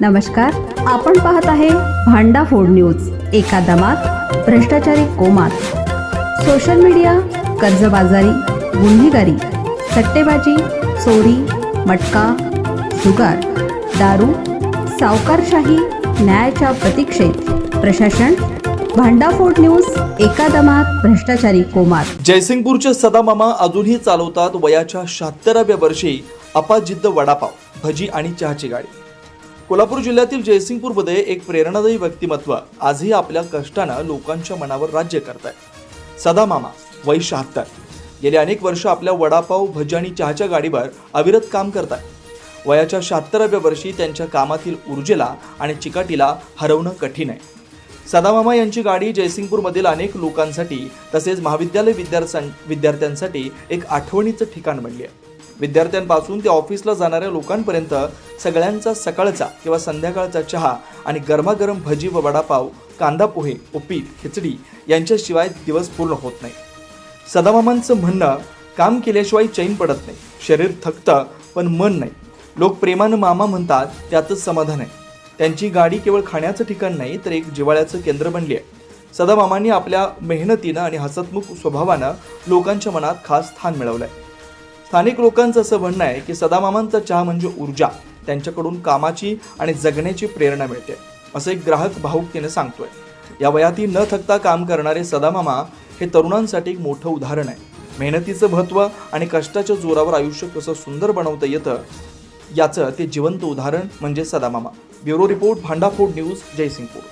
नमस्कार आपण पाहत आहे भांडा फोड न्यूज एका दमात भ्रष्टाचारी कोमात. सोशल मीडिया कर्जबाजारी गुन्हेगारी सट्टेबाजी चोरी मटका जुगार दारू सावकारशाही न्यायाच्या प्रतीक्षेत. प्रशासन भांडाफोड न्यूज एका दमात भ्रष्टाचारी कोमात. जयसिंगपूरचे सदामामा अजूनही चालवतात वयाच्या शहात्तराव्या वर्षी अपाजिद्द वडापाव भजी आणि चहाची गाडी. कोल्हापूर जिल्ह्यातील जयसिंगपूरमध्ये एक प्रेरणादायी व्यक्तिमत्व आजही आपल्या कष्टानं लोकांच्या मनावर राज्य करत आहे सदामामा वय शहात्तर. गेली अनेक वर्ष आपल्या वडापाव भजी आणि चहाच्या गाडीवर अविरत काम करतात वयाच्या शहात्तराव्या वर्षी त्यांच्या कामातील ऊर्जेला आणि चिकाटीला हरवणं कठीण आहे. सदामामा यांची गाडी जयसिंगपूरमधील अनेक लोकांसाठी तसेच महाविद्यालय विद्यार्थ्यां विद्यार्थ्यांसाठी एक आठवणीचं ठिकाण बनली आहे. विद्यार्थ्यांपासून ते ऑफिसला जाणाऱ्या लोकांपर्यंत सगळ्यांचा सकाळचा किंवा संध्याकाळचा चहा आणि गरमागरम भजी व वडापाव कांदा पोहे उपीट खिचडी यांच्याशिवाय दिवस पूर्ण होत नाही. सदामामांचं म्हणणं काम केल्याशिवाय चैन पडत नाही शरीर थकतं पण मन नाही. लोक प्रेमानं मामा म्हणतात त्यातच समाधान आहे. त्यांची गाडी केवळ खाण्याचं ठिकाण नाही तर एक जिवाळ्याचं केंद्र बनली आहे. सदामामांनी आपल्या मेहनतीनं आणि हसतमुख स्वभावानं लोकांच्या मनात खास स्थान मिळवलं आहे स्थानिक लोकांचं असं म्हणणं आहे की सदामामांचा चहा म्हणजे ऊर्जा. त्यांच्याकडून कामाची आणि जगण्याची प्रेरणा मिळते. असं एक ग्राहक भाऊकतेने सांगतोय. या वयातही न थकता काम करणारे सदामामा हे तरुणांसाठी एक मोठं उदाहरण आहे. मेहनतीचं महत्त्व आणि कष्टाच्या जोरावर आयुष्य कसं सुंदर बनवता येतं याचं ते जिवंत उदाहरण म्हणजे Sadamama. Bureau report Bhandaphod news Jaysingpur.